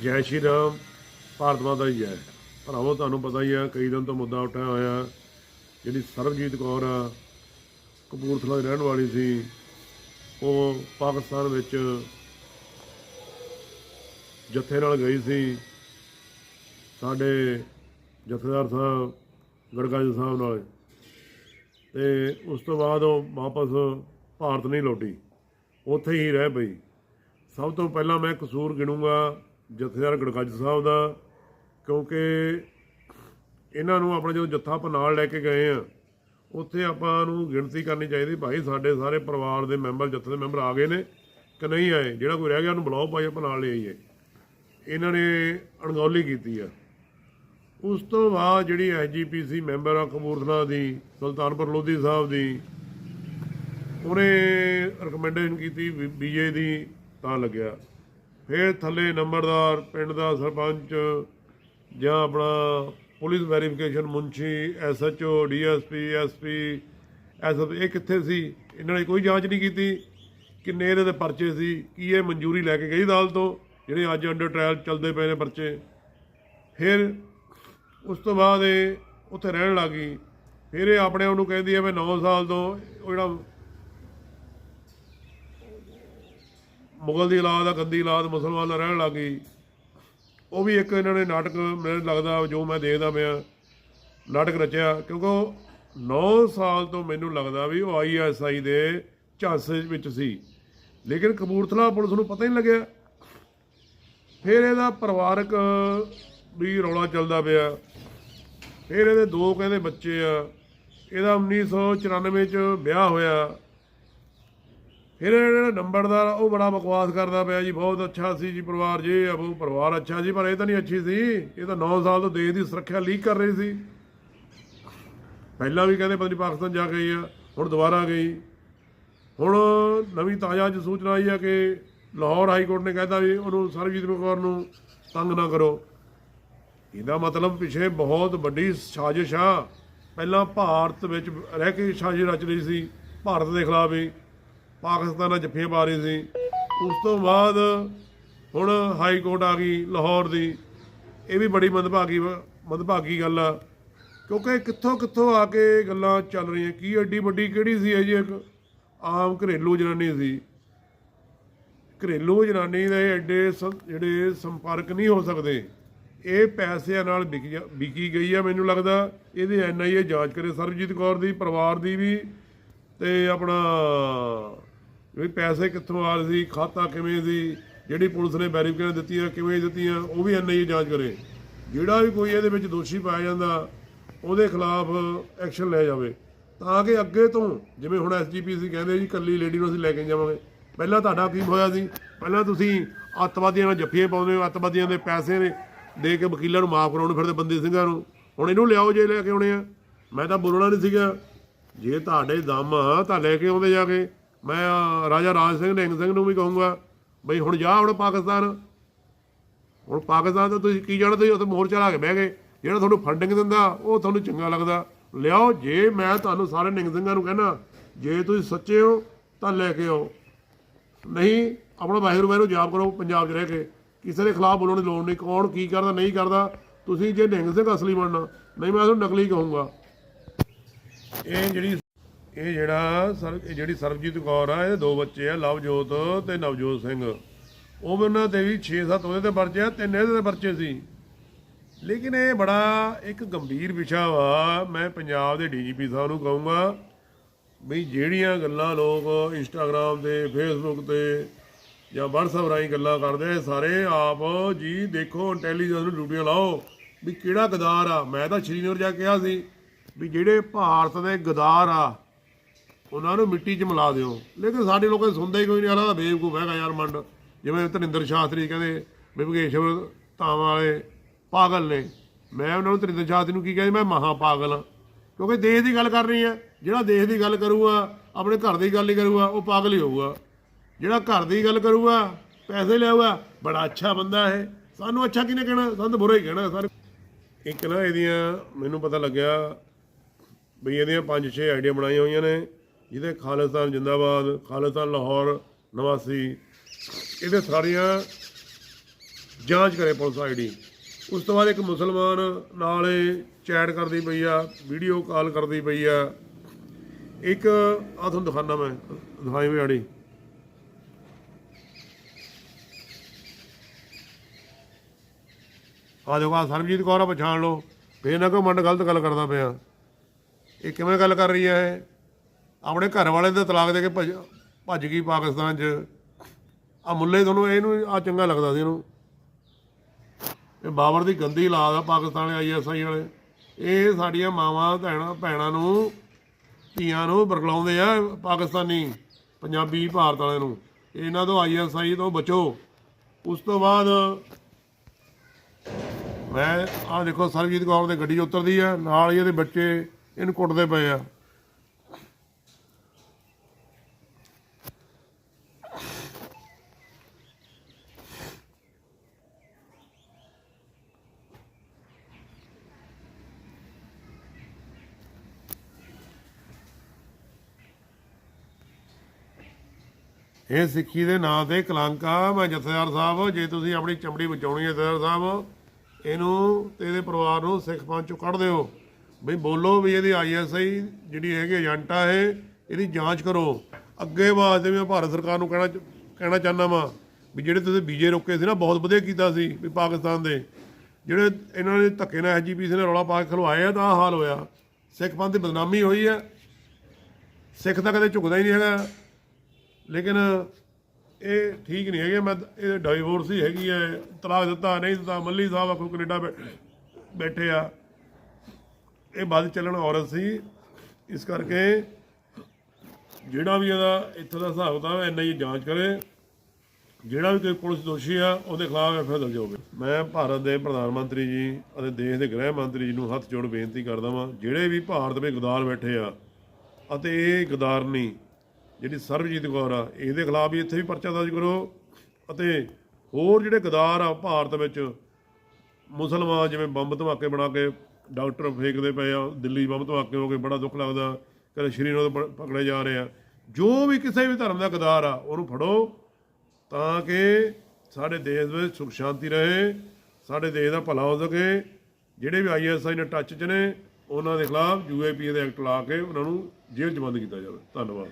ਜੈ ਸ਼੍ਰੀ ਰਾਮ, ਭਾਰਤ ਮਾਤਾ ਦੀ ਜੈ। ਭਰਾਵੋ, ਤੁਹਾਨੂੰ ਪਤਾ ਹੀ ਆ, ਕਈ ਦਿਨ ਤੋਂ ਮੁੱਦਾ ਉੱਠਿਆ ਹੋਇਆ। ਜਿਹੜੀ ਸਰਬਜੀਤ ਕੌਰ ਆ, ਕਪੂਰਥਲਾ ਦੀ ਰਹਿਣ ਵਾਲੀ ਸੀ, ਉਹ ਪਾਕਿਸਤਾਨ ਵਿੱਚ ਜੱਥੇ ਨਾਲ ਗਈ ਸੀ। ਸਾਡੇ ਜਥੇਦਾਰ ਸਾਹਿਬ, ਗੜਗਾਜ ਸਾਹਿਬ ਨਾਲ। ਤੇ ਉਸ ਤੋਂ ਬਾਅਦ ਉਹ ਵਾਪਸ ਭਾਰਤ ਨਹੀਂ ਲੌਟੀ। ਉੱਥੇ ਹੀ ਰਹਿ ਪਈ। ਸਭ ਤੋਂ ਪਹਿਲਾਂ ਮੈਂ ਕਸੂਰ ਗਿਣੂੰਗਾ ਜਥੇਦਾਰ ਗੜਗੱਜ ਸਾਹਿਬ ਦਾ, ਕਿਉਂਕਿ ਇਹਨਾਂ ਨੂੰ ਆਪਣਾ ਜਦੋਂ ਜੱਥਾ ਆਪਾਂ ਨਾਲ ਲੈ ਕੇ ਗਏ ਆ, ਉੱਥੇ ਆਪਾਂ ਨੂੰ ਗਿਣਤੀ ਕਰਨੀ ਚਾਹੀਦੀ, ਭਾਈ ਸਾਡੇ ਸਾਰੇ ਪਰਿਵਾਰ ਦੇ ਮੈਂਬਰ, ਜੱਥੇ ਦੇ ਮੈਂਬਰ ਆ ਗਏ ਨੇ ਕਿ ਨਹੀਂ ਆਏ? ਜਿਹੜਾ ਕੋਈ ਰਹਿ ਗਿਆ, ਉਹਨੂੰ ਬੁਲਾਓ ਭਾਈ, ਆਪਾਂ ਨਾਲ ਲੈ ਆਈਏ। ਇਹਨਾਂ ਨੇ ਅਣਗੌਲੀ ਕੀਤੀ ਆ। ਉਸ ਤੋਂ ਬਾਅਦ ਜਿਹੜੀ ਐਸਜੀਪੀਸੀ ਮੈਂਬਰ ਆ, ਕਪੂਰਥਲਾ ਦੀ, ਸੁਲਤਾਨਪੁਰ ਲੋਧੀ ਸਾਹਿਬ ਦੀ, ਉਹਨੇ ਰეკਮੈਂਡੇਸ਼ਨ ਕੀਤੀ ਬੀਜੇ ਦੀ ਤਾਂ ਲੱਗਿਆ। ਫਿਰ ਥੱਲੇ ਨੰਬਰਦਾਰ, ਪਿੰਡ ਦਾ ਸਰਪੰਚ ਜਾਂ ਆਪਣਾ ਪੁਲਿਸ ਵੈਰੀਫਿਕੇਸ਼ਨ ਮੁੰਸ਼ੀ ਐਸਐਚਓ, ਡੀਐਸਪੀ, ਐਸਪੀ, ਐਸਐਸ, ਇਹ ਕਿੱਥੇ ਸੀ? ਇਹਨਾਂ ਨੇ ਕੋਈ ਜਾਂਚ ਨਹੀਂ ਕੀਤੀ। ਕਿੰਨੇ ਇਹਦੇ ਦੇ ਪਰਚੇ ਸੀ? ਕੀ ਇਹ ਮਨਜ਼ੂਰੀ ਲੈ ਕੇ ਗਈ ਅਦਾਲਤ ਤੋਂ? ਜਿਹੜੇ ਅੱਜ ਅੰਡਰ ਟ੍ਰਾਇਲ ਚੱਲਦੇ ਪਏ ਨੇ ਪਰਚੇ। ਫਿਰ ਉਸ ਤੋਂ ਬਾਅਦ ਇਹ ਉੱਥੇ ਰਹਿਣ ਲੱਗੀ ਫਿਰ ਇਹ ਆਪਣੇ ਆਪ ਨੂੰ ਕਹਿੰਦੀ ਹੈ ਮੈਂ 9 ਸਾਲ ਤੋਂ ਉਹ ਜਿਹੜਾ ਮੁਗਲ ਦੀ ਔਲਾਦ ਆ, ਗੰਦੀ ਔਲਾਦ, ਮੁਸਲਮਾਨ ਨਾਲ ਰਹਿਣ ਲੱਗ ਗਈ। ਉਹ ਵੀ ਇੱਕ ਇਹਨਾਂ ਨੇ ਨਾਟਕ ਮੈਨੂੰ ਲੱਗਦਾ ਜੋ ਮੈਂ ਦੇਖਦਾ ਪਿਆ, ਨਾਟਕ ਰਚਿਆ, ਕਿਉਂਕਿ ਉਹ 9 ਸਾਲ ਤੋਂ ਮੈਨੂੰ ਲੱਗਦਾ ਵੀ ਉਹ ਆਈਐਸਆਈ ਦੇ ਝਾਂਸੇ ਵਿੱਚ ਸੀ। ਲੇਕਿਨ ਕਪੂਰਥਲਾ ਪੁਲਿਸ ਨੂੰ ਪਤਾ ਹੀ ਨਹੀਂ ਲੱਗਿਆ। ਫਿਰ ਇਹਦਾ ਪਰਿਵਾਰਕ ਵੀ ਰੌਲਾ ਚੱਲਦਾ ਪਿਆ। ਫਿਰ ਇਹਦੇ ਦੋ ਕਹਿੰਦੇ ਬੱਚੇ ਆ। ਇਹਦਾ 1994 ਚ ਵਿਆਹ ਹੋਇਆ। ਇਹਦਾ ਜਿਹੜਾ ਨੰਬਰਦਾਰ ਉਹ ਬੜਾ ਬਕਵਾਸ ਕਰਦਾ ਪਿਆ ਜੀ, ਬਹੁਤ ਅੱਛਾ ਸੀ ਜੀ ਪਰਿਵਾਰ, ਜੀ ਉਹ ਪਰਿਵਾਰ ਅੱਛਾ ਸੀ, ਪਰ ਇਹ ਤਾਂ ਨਹੀਂ ਅੱਛੀ ਸੀ। ਇਹ ਤਾਂ 9 ਸਾਲ ਤੋਂ ਦੇਸ਼ ਦੀ ਸੁਰੱਖਿਆ ਲੀਕ ਕਰ ਰਹੀ ਸੀ। ਪਹਿਲਾਂ ਵੀ ਕਹਿੰਦੇ ਪਤਾ ਨਹੀਂ ਪਾਕਿਸਤਾਨ ਜਾ ਗਈ ਆ, ਹੁਣ ਦੁਬਾਰਾ ਗਈ। ਹੁਣ ਨਵੀਂ ਤਾਜ਼ਾ ਅੱਜ ਸੂਚਨਾ ਆਈ ਆ ਕਿ ਲਾਹੌਰ ਹਾਈ ਕੋਰਟ ਨੇ ਕਹਿੰਦਾ ਵੀ ਉਹਨੂੰ ਸਰਬਜੀਤ ਕੌਰ ਨੂੰ ਤੰਗ ਨਾ ਕਰੋ। ਇਹਦਾ ਮਤਲਬ ਪਿਛੇ ਬਹੁਤ ਵੱਡੀ ਸਾਜ਼ਿਸ਼ ਆ। ਪਹਿਲਾਂ ਭਾਰਤ ਵਿੱਚ ਰਹਿ ਕੇ ਸਾਜ਼ਿਸ਼ ਰਚ ਰਹੀ ਸੀ, ਭਾਰਤ ਦੇ ਖਿਲਾਫ ਵੀ। ਪਾਕਿਸਤਾਨ ਨਾਲ ਜੱਫੀਆਂ ਪਾ ਰਹੇ ਸੀ। ਉਸ ਤੋਂ ਬਾਅਦ ਹੁਣ ਹਾਈ ਕੋਰਟ ਆ ਗਈ ਲਾਹੌਰ ਦੀ। ਇਹ ਵੀ ਬੜੀ ਮੰਦਭਾਗੀ ਮੰਦਭਾਗੀ ਗੱਲ ਆ। ਕਿਉਂਕਿ ਕਿੱਥੋਂ ਕਿੱਥੋਂ ਆ ਕੇ ਗੱਲਾਂ ਚੱਲ ਰਹੀਆਂ, ਕੀ ਐਡੀ ਵੱਡੀ ਕਿਹੜੀ ਸੀ ਇਹ ਜੀ ਇੱਕ ਆਮ ਘਰੇਲੂ ਜਨਾਨੀ ਸੀ। ਘਰੇਲੂ ਜਨਾਨੀ ਦੇ ਐਡੇ ਸੰ- ਜਿਹੜੇ ਸੰਪਰਕ ਨਹੀਂ ਹੋ ਸਕਦੇ। ਇਹ ਪੈਸਿਆਂ ਨਾਲ ਵਿਕ ਜਾ- ਵਿਕੀ ਗਈ ਆ ਮੈਨੂੰ ਲੱਗਦਾ। ਇਹਦੇ ਐਨਆਈਏ ਜਾਂਚ ਕਰੇ। ਸਰਬਜੀਤ ਕੌਰ ਦੀ, ਪਰਿਵਾਰ ਦੀ ਵੀ ਤੇ ਆਪਣਾ ਵੀ ਪੈਸੇ ਕਿੱਥੋਂ ਆ ਰਹੇ ਸੀ, ਖਾਤਾ ਕਿਵੇਂ ਸੀ, ਜਿਹੜੀ ਪੁਲਿਸ ਨੇ ਵੈਰੀਫਿਕੇਸ਼ਨ ਦਿੱਤੀਆਂ ਕਿਵੇਂ ਦਿੱਤੀਆਂ ਉਹ ਵੀ ਐਨਆਈਏ ਜਾਂਚ ਕਰੇ। ਜਿਹੜਾ ਵੀ ਕੋਈ ਇਹਦੇ ਵਿੱਚ ਦੋਸ਼ੀ ਪਾਇਆ ਜਾਂਦਾ, ਉਹਦੇ ਖਿਲਾਫ ਐਕਸ਼ਨ ਲਿਆ ਜਾਵੇ। ਤਾਂ ਕਿ ਅੱਗੇ ਤੋਂ, ਜਿਵੇਂ ਹੁਣ ਐਸਜੀਪੀਸੀ ਕਹਿੰਦੇ ਜੀ, ਕੱਲੀ ਲੇਡੀ ਨੂੰ ਅਸੀਂ ਲੈ ਕੇ ਜਾਵਾਂਗੇ। ਪਹਿਲਾਂ ਤੁਹਾਡਾ ਕੀ ਹੋਇਆ ਸੀ? ਪਹਿਲਾਂ ਤੁਸੀਂ ਅੱਤਵਾਦੀਆਂ ਨਾਲ ਜੱਫੀਆਂ ਪਾਉਂਦੇ ਹੋ, ਅੱਤਵਾਦੀਆਂ ਦੇ ਪੈਸੇ ਨੇ, ਦੇ ਕੇ ਵਕੀਲਾਂ ਨੂੰ ਮਾਫ ਕਰਾਉਣ ਫਿਰਦੇ ਬੰਦੀ ਸਿੰਘਾਂ ਨੂੰ। ਹੁਣ ਇਹਨੂੰ ਲਿਆਓ ਜੇ ਲੈ ਕੇ ਆਉਣੇ ਆ। ਮੈਂ ਤਾਂ ਬੋਲਣਾ ਨਹੀਂ ਸੀਗਾ। ਜੇ ਤੁਹਾਡੇ ਦਮ ਆ, ਤਾਂ ਲੈ ਕੇ ਆਉਂਦੇ ਜਾ ਕੇ। ਮੈਂ ਰਾਜਾ ਰਾਜ ਸਿੰਘ ਨਿੰਗ ਸਿੰਘ ਨੂੰ ਵੀ ਕਹੂੰਗਾ, ਬਈ ਹੁਣ ਜਾ ਹੁਣ ਪਾਕਿਸਤਾਨ। ਹੁਣ ਪਾਕਿਸਤਾਨ ਦਾ ਤੁਸੀਂ ਕੀ ਜਾਣਦੇ ਹੋ? ਉੱਥੇ ਮੋਰਚਾ ਲਾ ਕੇ ਬਹਿ ਗਏ। ਜਿਹੜਾ ਤੁਹਾਨੂੰ ਫੰਡਿੰਗ ਦਿੰਦਾ, ਉਹ ਤੁਹਾਨੂੰ ਚੰਗਾ ਲੱਗਦਾ। ਲਿਆਓ, ਜੇ ਮੈਂ ਤੁਹਾਨੂੰ ਸਾਰੇ ਨਿੰਗ ਸਿੰਘਾਂ ਨੂੰ ਕਹਿਣਾ, ਜੇ ਤੁਸੀਂ ਸੱਚੇ ਹੋ, ਤਾਂ ਲੈ ਕੇ ਆਓ। ਨਹੀਂ, ਆਪਣਾ ਵਾਹਿਗੁਰੂ ਵਾਹਿਗੁਰੂ ਜਾਪ ਕਰੋ, ਪੰਜਾਬ 'ਚ ਰਹਿ ਕੇ। ਕਿਸੇ ਦੇ ਖਿਲਾਫ ਬੋਲਣ ਦੀ ਲੋੜ ਨਹੀਂ। ਕੌਣ ਕੀ ਕਰਦਾ, ਨਹੀਂ ਕਰਦਾ, ਤੁਸੀਂ ਜੇ ਨਿੰਗ ਸਿੰਘ ਅਸਲੀ ਬਣਨਾ। ਨਹੀਂ, ਮੈਂ ਤੁਹਾਨੂੰ ਨਕਲੀ ਕਹੂੰਗਾ। ਇਹ ਜਿਹੜੀ ਇਹ ਜਿਹੜਾ ਸਰ, ਇਹ ਜਿਹੜੀ ਸਰਬਜੀਤ ਕੌਰ ਆ, ਇਹਦੇ ਦੋ ਬੱਚੇ ਆ, ਲਵਜੋਤ ਤੇ ਨਵਜੋਤ ਸਿੰਘ। ਉਹ ਵੀ ਉਹਨਾਂ ਤੇ ਵੀ 6-7 ਉਹਦੇ ਤੇ ਪਰਚੇ ਆ, ਤਿੰਨ ਇਹਦੇ ਤੇ ਪਰਚੇ ਸੀ। ਲੇਕਿਨ ਇਹ ਬੜਾ ਇੱਕ ਗੰਭੀਰ ਵਿਸ਼ਾ ਵਾ। ਮੈਂ ਪੰਜਾਬ ਦੇ ਡੀਜੀਪੀ ਸਾਹਿਬ ਨੂੰ ਕਹੂੰਗਾ ਵੀ ਜਿਹੜੀਆਂ ਗੱਲਾਂ ਲੋਕ ਇੰਸਟਾਗ੍ਰam ਤੇ ਫੇਸਬੁੱਕ ਤੇ ਜਾਂ WhatsApp ਰਾਹੀਂ ਗੱਲਾਂ ਕਰਦੇ ਸਾਰੇ ਆਪ ਜੀ ਦੇਖੋ ਇੰਟੈਲੀਜੈਂਸ ਨੂੰ ਡਿਊਟੀਆਂ ਲਾਓ ਵੀ ਕਿਹੜਾ ਗਦਾਰ ਆ। ਮੈਂ ਤਾਂ ਸ਼੍ਰੀਨਗਰ ਜਾ ਕੇ ਕਿਹਾ ਸੀ ਵੀ ਜਿਹੜੇ ਭਾਰਤ ਦੇ ਗਦਾਰ ਆ ਉਹਨਾਂ ਨੂੰ ਮਿੱਟੀ 'ਚ ਮਿਲਾ ਦਿਓ। ਲੇਕਿਨ ਸਾਡੇ ਲੋਕਾਂ ਨੇ ਸੁਣਦਾ ਹੀ ਕੋਈ ਨਹੀਂ ਆਲਾ ਦਾ ਬੇਵਕੂਫ ਹੈਗਾ ਯਾਰ ਮੰਡ। ਜਿਵੇਂ ਧਰਿੰਦਰ ਸ਼ਾਸਤਰੀ ਕਹਿੰਦੇ, ਵੀ ਭਗੇਸ਼ਵਰ ਧਾਮ ਵਾਲੇ ਪਾਗਲ ਨੇ। ਮੈਂ ਉਹਨਾਂ ਨੂੰ ਧਰਿੰਦਰ ਸ਼ਾਸਤਰੀ ਨੂੰ ਕੀ ਕਹਿੰਦੇ ਮੈਂ ਮਹਾ ਪਾਗਲ ਹਾਂ। ਕਿਉਂਕਿ ਦੇਸ਼ ਦੀ ਗੱਲ ਕਰ ਰਹੀ ਹੈ। ਜਿਹੜਾ ਦੇਸ਼ ਦੀ ਗੱਲ ਕਰੂਗਾ, ਆਪਣੇ ਘਰ ਦੀ ਗੱਲ ਹੀ ਕਰੂਗਾ, ਉਹ ਪਾਗਲ ਹੀ ਹੋਊਗਾ। ਜਿਹੜਾ ਘਰ ਦੀ ਗੱਲ ਕਰੂਗਾ, ਪੈਸੇ ਲਿਆਊਗਾ, ਬੜਾ ਅੱਛਾ ਬੰਦਾ ਹੈ ਸਾਨੂੰ ਅੱਛਾ ਕਿਹਨੇ ਕਹਿਣਾ? ਸਾਨੂੰ ਤਾਂ ਬੁਰਾ ਹੀ ਕਹਿਣਾ ਸਰ। ਇੱਕ ਨਾ ਇਹਦੀਆਂ ਮੈਨੂੰ ਪਤਾ ਲੱਗਿਆ, ਵੀ ਇਹਦੀਆਂ ਪੰਜ ਛੇ ਆਈਡੀਆ ਬਣਾਈਆਂ ਹੋਈਆਂ ਨੇ। ਜਿਹਦੇ ਖਾਲਿਸਤਾਨ ਜਿੰਦਾਬਾਦ, ਖਾਲਿਸਤਾਨ ਲਾਹੌਰ, ਨਵਾਸੀ, ਇਹਦੇ ਸਾਰੀਆਂ ਜਾਂਚ ਕਰੇ ਪੁਲਿਸ ਆਈਡੀ ਉਸ ਤੋਂ ਬਾਅਦ ਇੱਕ ਮੁਸਲਮਾਨ ਨਾਲ ਚੈਟ ਕਰਦੀ ਪਈ ਆ, ਵੀਡੀਓ ਕਾਲ ਕਰਦੀ ਪਈ ਆ। ਇੱਕ ਆ ਤੁਹਾਨੂੰ ਦਿਖਾਣਾ ਮੈਂ, ਦਿਖਾਈ ਹੋਈ ਆੜੀ। ਆ ਦੇਖੋ ਆ ਸਰਬਜੀਤ ਕੌਰ ਆ, ਪਛਾਣ ਲਓ। ਫੇਰ ਨਾ ਕੋਈ ਮੰਡ ਗਲਤ ਗੱਲ ਕਰਦਾ ਪਿਆ। ਇਹ ਕਿਵੇਂ ਗੱਲ ਕਰ ਰਹੀ ਹੈ ਇਹ? ਆਪਣੇ ਘਰ ਵਾਲੇ ਦੇ ਤਲਾਕ ਦੇ ਕੇ ਭੱਜ ਭੱਜ ਗਈ ਪਾਕਿਸਤਾਨ 'ਚ। ਆ ਮੁੱਲੇ ਤੁਹਾਨੂੰ ਇਹਨੂੰ ਆ ਚੰਗਾ ਲੱਗਦਾ ਸੀ ਇਹਨੂੰ। ਇਹ ਬਾਬਰ ਦੀ ਗੰਦੀ ਲਾਦ ਆ ਪਾਕਿਸਤਾਨ ਆਈਐਸਆਈ ਵਾਲੇ। ਇਹ ਸਾਡੀਆਂ ਮਾਵਾਂ, ਭੈਣਾਂ ਭੈਣਾਂ ਨੂੰ, ਧੀਆਂ ਨੂੰ ਬਰਗਲਾਉਂਦੇ ਆ ਪਾਕਿਸਤਾਨੀ, ਪੰਜਾਬੀ, ਭਾਰਤ ਵਾਲੇ ਨੂੰ। ਇਹਨਾਂ ਤੋਂ ਆਈਐਸਆਈ ਤੋਂ ਬਚੋ। ਉਸ ਤੋਂ ਬਾਅਦ ਮੈਂ ਆ ਦੇਖੋ ਸਰਬਜੀਤ ਕੌਰ ਦੇ ਗੱਡੀ 'ਚ ਉਤਰਦੀ ਆ, ਨਾਲ ਹੀ ਇਹਦੇ ਬੱਚੇ ਇਹਨੂੰ ਕੁੱਟਦੇ ਪਏ ਆ। ਇਹ ਸਿੱਖੀ ਦੇ ਨਾਂ ਤੇ ਕਲੰਕ ਆ, ਮੈਂ ਜਥੇਦਾਰ ਸਾਹਿਬ, ਜੇ ਤੁਸੀਂ ਆਪਣੀ ਚਮੜੀ ਬਚਾਉਣੀ ਹੈ ਜਥੇਦਾਰ ਸਾਹਿਬ, ਇਹਨੂੰ ਤੇ ਇਹਦੇ ਪਰਿਵਾਰ ਨੂੰ ਸਿੱਖ ਪੰਥ ਚੋਂ ਕੱਢ ਦਿਓ। ਬਈ ਬੋਲੋ ਵੀ ਇਹਦੀ ਆਈਐਸਆਈ ਜਿਹੜੀ ਹੈਗੀ ਏਜੰਟ ਆ ਇਹ, ਇਹਦੀ ਜਾਂਚ ਕਰੋ। ਅੱਗੇ ਵਾਸਤੇ ਮੈਂ ਭਾਰਤ ਸਰਕਾਰ ਨੂੰ ਕਹਿਣਾ ਕਹਿਣਾ ਚਾਹੁੰਦਾ ਵਾਂ ਵੀ ਜਿਹੜੇ ਤੁਸੀਂ ਬੀਜੇ ਰੋਕੇ ਸੀ ਨਾ, ਬਹੁਤ ਵਧੀਆ ਕੀਤਾ ਸੀ ਵੀ ਪਾਕਿਸਤਾਨ ਦੇ। ਜਿਹੜੇ ਇਹਨਾਂ ਨੇ ਧੱਕੇ ਨਾਲ ਐਸਜੀਪੀਸੀ ਨੇ ਰੌਲਾ ਪਾ ਕੇ ਖਲਵਾਏ ਆ ਤਾਂ ਆਹ ਹਾਲ ਹੋਇਆ। ਸਿੱਖ ਪੰਥ ਦੀ ਬਦਨਾਮੀ ਹੋਈ ਹੈ। ਸਿੱਖ ਤਾਂ ਕਦੇ ਝੁਕਦਾ ਹੀ ਨਹੀਂ ਹੈਗਾ। ਲੇਕਿਨ ਇਹ ਠੀਕ ਨਹੀਂ ਹੈਗੇ। ਮੈਂ ਇਹ ਡਾਈਵੋਰਸ ਹੀ ਹੈਗੀ ਹੈ। ਤਲਾਕ ਦਿੱਤਾ, ਨਹੀਂ ਦਿੱਤਾ, ਮੱਲੀ ਸਾਹਿਬ ਆ ਕੋਈ ਕੈਨੇਡਾ ਬੈਠੇ ਆ। ਇਹ ਵੱਧ ਚੱਲਣ ਔਰਤ ਸੀ। ਇਸ ਕਰਕੇ ਜਿਹੜਾ ਵੀ ਇਹਦਾ ਇੱਥੇ ਦਾ ਹਿਸਾਬ ਕਿਤਾਬ ਹੈ ਐਨਆਈਏ ਜਾਂਚ ਕਰੇ। ਜਿਹੜਾ ਵੀ ਕੋਈ ਪੁਲਿਸ ਦੋਸ਼ੀ ਆ, ਉਹਦੇ ਖਿਲਾਫ ਐਫਆਈਆਰ ਦਰਜ ਹੋਵੇ। ਮੈਂ ਭਾਰਤ ਦੇ ਪ੍ਰਧਾਨ ਮੰਤਰੀ ਜੀ ਅਤੇ ਦੇਸ਼ ਦੇ ਗ੍ਰਹਿ ਮੰਤਰੀ ਜੀ ਨੂੰ ਹੱਥ ਜੋੜ ਬੇਨਤੀ ਕਰਦਾ ਵਾਂ, ਜਿਹੜੇ ਵੀ ਭਾਰਤ ਵਿੱਚ ਗਦਾਰ ਬੈਠੇ ਆ, ਅਤੇ ਇਹ ਗਦਾਰਨੀ ਜਿਹੜੀ ਸਰਬਜੀਤ ਕੌਰ ਆ, ਇਹਦੇ ਖਿਲਾਫ ਵੀ ਇੱਥੇ ਵੀ ਪਰਚਾ ਦਰਜ ਕਰੋ ਅਤੇ ਹੋਰ ਜਿਹੜੇ ਗਦਾਰ ਆ ਭਾਰਤ ਵਿੱਚ, ਮੁਸਲਮਾਨ ਜਿਵੇਂ ਬੰਬ ਧਮਾਕੇ ਬਣਾ ਕੇ ਡਾਕਟਰ ਫੇਕਦੇ ਪਏ ਆ, ਦਿੱਲੀ ਬੰਬ ਧਮਾਕੇ ਹੋ ਗਏ ਬੜਾ ਦੁੱਖ ਲੱਗਦਾ ਕਦੇ ਸ਼੍ਰੀ ਨੂੰ ਪਕੜੇ ਜਾ ਰਹੇ ਆ। ਜੋ ਵੀ ਕਿਸੇ ਵੀ ਧਰਮ ਦਾ ਗਦਾਰ ਆ, ਉਹਨੂੰ ਫੜੋ ਤਾਂ ਕਿ ਸਾਡੇ ਦੇਸ਼ ਵਿੱਚ ਸੁਖ ਸ਼ਾਂਤੀ ਰਹੇ, ਸਾਡੇ ਦੇਸ਼ ਦਾ ਭਲਾ ਹੋ ਸਕੇ। ਜਿਹੜੇ ਵੀ ਆਈਐਸਆਈ ਨਾਲ ਟੱਚ 'ਚ ਨੇ, ਉਹਨਾਂ ਦੇ ਖਿਲਾਫ ਯੂਏਪੀ ਦੇ ਐਕਟ ਲਾ ਕੇ ਉਹਨਾਂ ਨੂੰ ਜੇਲ੍ਹ 'ਚ ਬੰਦ ਕੀਤਾ ਜਾਵੇ। ਧੰਨਵਾਦ।